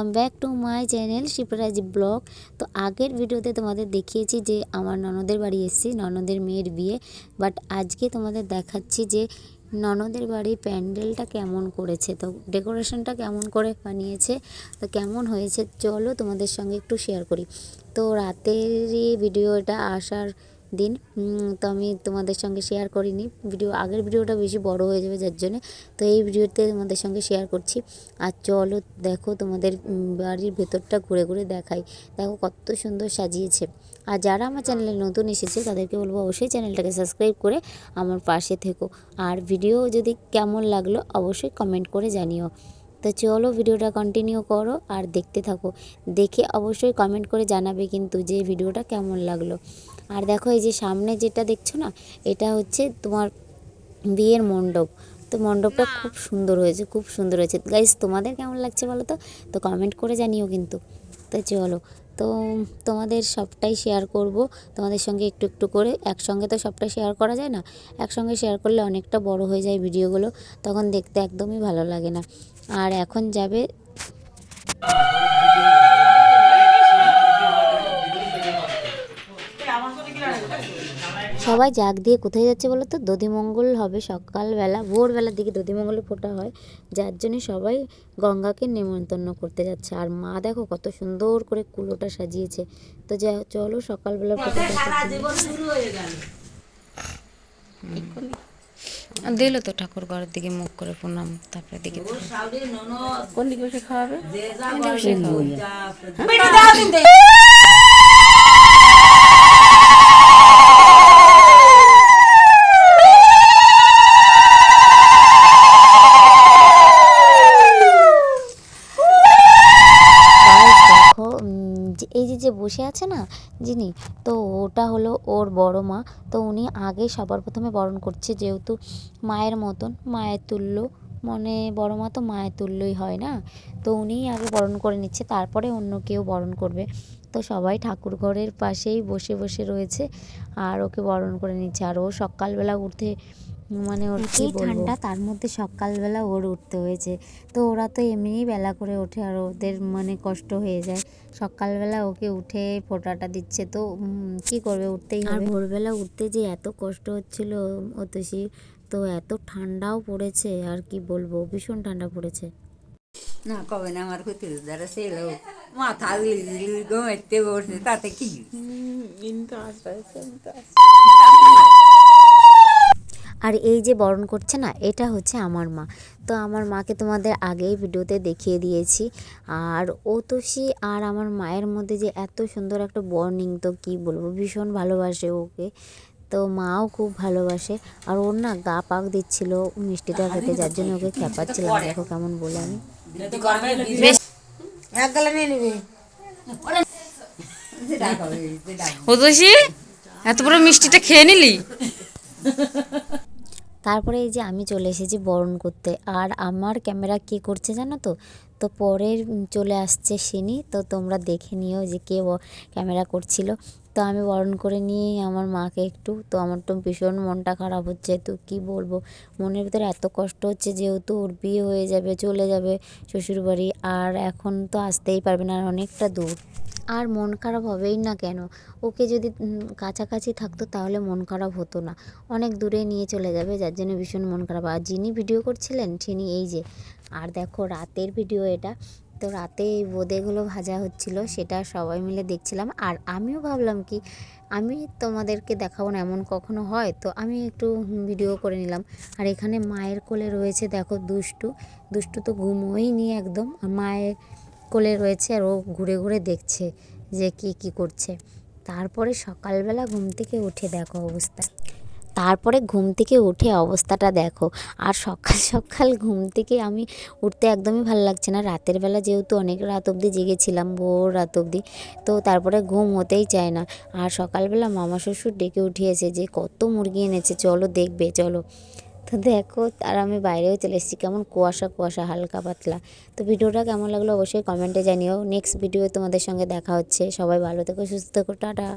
Welcome back to my channel Shivraj blog তো আগের ভিডিওতে তোমাদের দেখিয়েছি যে আমার ননদের বাড়ি এসেছি, ননদের মেয়ের বিয়ে। বাট আজকে তোমাদের দেখাচ্ছি যে ননদের বাড়ির প্যান্ডেলটা কেমন করেছে। তো ডেকোরেশনটা কেমন করে বানিয়েছে, তো কেমন হয়েছে, চলো তোমাদের সঙ্গে একটু শেয়ার করি। তো রাতেরই ভিডিওটা আসার দিন। তো আমি তোমাদের সঙ্গে শেয়ার করিনি। ভিডিও, আগের ভিডিওটা বেশি বড় হয়ে যাবে যার জন্য। তো এই ভিডিওতে তোমাদের সঙ্গে শেয়ার করছি। আর চলো দেখো তোমাদের বাড়ির ভেতরটা ঘুরে ঘুরে দেখাই। দেখো কত সুন্দর সাজিয়েছে। আর যারা আমার চ্যানেলে নতুন এসেছে, তাদেরকে বলব অবশ্যই চ্যানেলটাকে সাবস্ক্রাইব করে আমার পাশে থেকো। আর ভিডিও যদি কেমন লাগল, অবশ্যই কমেন্ট করে জানিও। তো চলো ভিডিওটা কন্টিনিউ করো আর দেখতে থাকো। দেখে অবশ্যই কমেন্ট করে জানাবে কিন্তু যে ভিডিওটা কেমন লাগল। আর দেখো এই যে সামনে যেটা দেখছ না এটা হচ্ছে তোমার বিয়ের মণ্ডপ। তো মণ্ডপটা খুব সুন্দর হয়েছে খুব সুন্দর হয়েছে। গাইজ তোমাদের কেমন লাগছে বলো তো? তো কমেন্ট করে জানিও কিন্তু। তো চলো তো তোমাদের সবটাই শেয়ার করব। তোমাদের সঙ্গে একটু একটু করে, একসঙ্গে তো সবটা শেয়ার করা যায় না, একসঙ্গে শেয়ার করলে অনেকটা বড় হয়ে যায় ভিডিওগুলো, তখন দেখতে একদমই ভালো লাগে না। আর এখন যাবে সবাই জাগ দিয়ে কোথায় যাচ্ছে বলো তো? দধিমঙ্গল হবে সকালবেলা ভোরবেলার দিকে দধিমঙ্গলে ফোটা হয়। যার জন্য সবাই গঙ্গাকে নেমন্তন্ন করতে যাচ্ছে। আর মা দেখো কত সুন্দর করে কুলোটা সাজিয়েছে। তো যা চলো সকালবেলা ফোটা দিল তো ঠাকুর ঘরের দিকে মুখ করে প্রণাম তারপরে দিকে কোন দিকে বসে খাওয়াবে যে বসে আছে না যিনি, তো ওটা হলো ওর বড় মা। তো উনি আগে সবার প্রথমে বরণ করছে যেহেতু মায়ের মতন, মায়ের তুল্য। মানে বড় মা তো মায়ের তুল্যই হয় না। তো উনিই আগে বরণ করে নিচ্ছে, তারপরে অন্য কেউ বরণ করবে। তো সবাই ঠাকুর ঘরের পাশেই বসে বসে রয়েছে আর ওকে বরণ করে নিচ্ছে। আর ও সকালবেলা উঠে মানে ওর কি ঠান্ডা তার মধ্যে সকালবেলা ওর উঠতে হয়েছে। তো ওরা তো এমনিই বেলা করে ওঠে আর ওদের মানে কষ্ট হয়ে যায়। সকালবেলা ওকে উঠে ফোঁটাটা দিচ্ছে তো কি করবে? উঠতেই আর ভোরবেলা উঠতে যে এত কষ্ট হচ্ছিল অতসী তো এত ঠান্ডাও পড়েছে আর কি বলব ভীষণ ঠান্ডা পড়েছে। না কবে না আমার ক্ষতি দ্বারা ছিল মাথা দিলি দিলি বসে তাতে কি? আর এই যে বরণ করছে না, এটা হচ্ছে আমার মা। তো আমার মাকে তোমাদের আগেই ভিডিওতে দেখিয়ে দিয়েছি। আর ও তোষি আর আমার মায়ের মধ্যে যে এত সুন্দর একটা বর্নিং তো কি বলব, ভীষণ ভালোবাসে ওকে। তো মাও খুব ভালোবাসে। আর ওর না গা পাক দিচ্ছিল মিষ্টিটা খেতে, যার জন্য ওকে খেপাচ্ছিলাম। দেখো কেমন বলে আমি। নিয়ে এত বড় মিষ্টিটা খেয়ে নিলি? তারপরে এই যে আমি চলে এসেছি বরণ করতে। আর আমার ক্যামেরা কে করছে জানো তো? তো পরের চলে আসছে সিনি তো তোমরা দেখে নিও যে কে ক্যামেরা করছিল। তো আমি বরণ করে নিয়ে আমার মাকে একটু। তো আমার তো ভীষণ মনটা খারাপ হচ্ছে। তো কি বলব? মনের ভিতরে এত কষ্ট হচ্ছে যেহেতু ওর বিয়ে হয়ে যাবে, চলে যাবে শ্বশুরবাড়ি। আর এখন তো আসতেই পারবে না আর অনেকটা দূর। আর মন খারাপ হবেই না কেন? ওকে যদি কাছাকাছি থাকতো তাহলে মন খারাপ হতো না। অনেক দূরে নিয়ে চলে যাবে, যার জন্য ভীষণ মন খারাপ। আর যিনি ভিডিও করছিলেন, তিনি এই যে, আর দেখো রাতের ভিডিও এটা। তো রাতে এই বোঁদেগুলো ভাজা হচ্ছিল, সেটা সবাই মিলে দেখছিলাম। আর আমিও ভাবলাম কি, আমি তোমাদেরকে দেখাবো না, এমন কখনো হয়? তো আমি একটু ভিডিও করে নিলাম। আর এখানে মায়ের কোলে রয়েছে, দেখো দুষ্টু। দুষ্টু তো ঘুমোই নি একদম। মায়ের কোলে রয়েছে আর ও ঘুরে ঘুরে দেখছে যে কি কি করছে। তারপরে সকালবেলা ঘুম থেকে উঠে দেখো অবস্থা। তারপরে ঘুম থেকে উঠে অবস্থাটা দেখো। আর সকাল সকাল ঘুম থেকে আমি উঠতে একদমই ভালো লাগছে না। রাতের বেলা যেহেতু অনেক রাত অবধি জেগেছিলাম, ভোর রাত অবধি, তো তারপরে ঘুম হতেই চায় না। আর সকালবেলা মামা শ্বশুর ডেকে উঠিয়েছে যে, কত মুরগি এনেছে, চলো দেখবে, চলো। তো দেখো, আর আমি বাইরেও চলে এসেছি। কেমন কুয়াশা কুয়াশা, হালকা পাতলা। তো ভিডিওটা কেমন লাগল অবশ্যই কমেন্টে জানিও। নেক্সট ভিডিও তোমাদের সঙ্গে দেখা হচ্ছে। সবাই ভালো থেকো, সুস্থ থেকো, টাটা।